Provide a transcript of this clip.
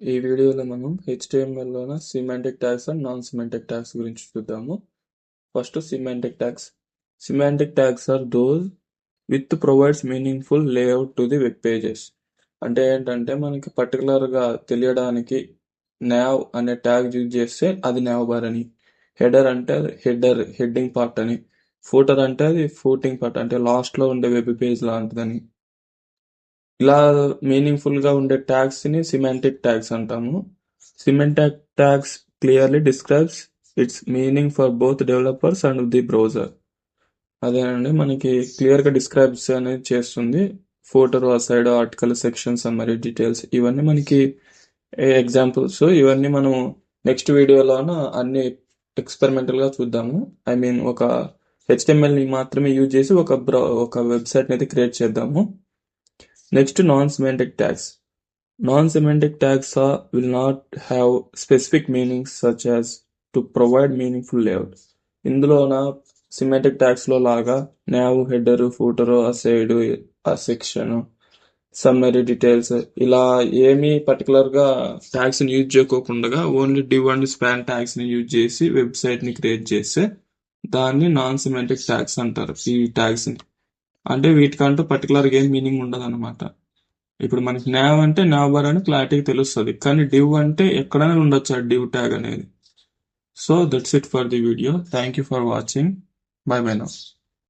ఈ వీడియోలో మనం హెచ్టిఎంఎల్లోన semantic tags and non semantic tags గురించి చూద్దాము. First semantic tags semantic tags are those with provides meaningful layout to the web pages అంటే ఏంటంటే మనకి పర్టికులర్గా తెలియడానికి నావ్ అనే ట్యాగ్ యూజ్ చేస్తే అది నావ్ బార్ అని. హెడర్ అంటే హెడర్ హెడ్డింగ్ పార్ట్ అని. ఫూటర్ అంటే అది ఫూటింగ్ పార్ట్ అంటే లాస్ట్లో ఉండే వెబ్ పేజ్ లాంటిదని. ఇలా మీనింగ్ఫుల్గా ఉండే ట్యాగ్స్ని సిమెంటిక్ సిమాంటిక్ ట్యాగ్స్ అంటాము. Semantic tags clearly describes its meaning for both developers and the browser అదేనండి మనకి క్లియర్గా డిస్క్రైబ్స్ అనేది చేస్తుంది. ఫోటో సైడ్ ఆర్టికల్ సెక్షన్స్ మరి డీటెయిల్స్ ఇవన్నీ మనకి ఎగ్జాంపుల్స్ ఇవన్నీ మనం నెక్స్ట్ వీడియోలోన అన్ని ఎక్స్పెరిమెంటల్గా చూద్దాము. ఐ మీన్ ఒక హెచ్టిఎంఎల్ని మాత్రమే యూజ్ చేసి ఒక బ్రౌ ఒక వెబ్సైట్ అయితే క్రియేట్ చేద్దాము. Next non semantic tags non semantic tags will not have specific meanings such as to provide meaningful layout ఇందులోన సిమెటిక్ ట్యాగ్స్లో లాగా నావ్ హెడర్ ఫోటరు ఆ సైడ్ ఆ సెక్షన్ సమ్మరీ డీటెయిల్స్ ఇలా ఏమీ పర్టికులర్గా ట్యాగ్స్ని ని యూజ్ చేయకోకుండా ఓన్లీ డివ్ అండ్ స్పాన్ ట్యాగ్స్ని యూజ్ చేసి వెబ్సైట్ని క్రియేట్ చేస్తే దాన్ని నాన్ సిమెటిక్ ట్యాగ్స్ అంటారు. ఈ ట్యాగ్స్ని అంటే వీటికంటూ పర్టికులర్ ఏం మీనింగ్ ఉండదు అనమాట ఇప్పుడు మనకి నావ్ అంటే నావ్ బార్ అని క్లారిటీగా తెలుస్తుంది. కానీ డివ్ అంటే ఎక్కడైనా ఉండొచ్చు ఆ డివ్ ట్యాగ్ అనేది. So that's it for the video thank you for watching bye bye now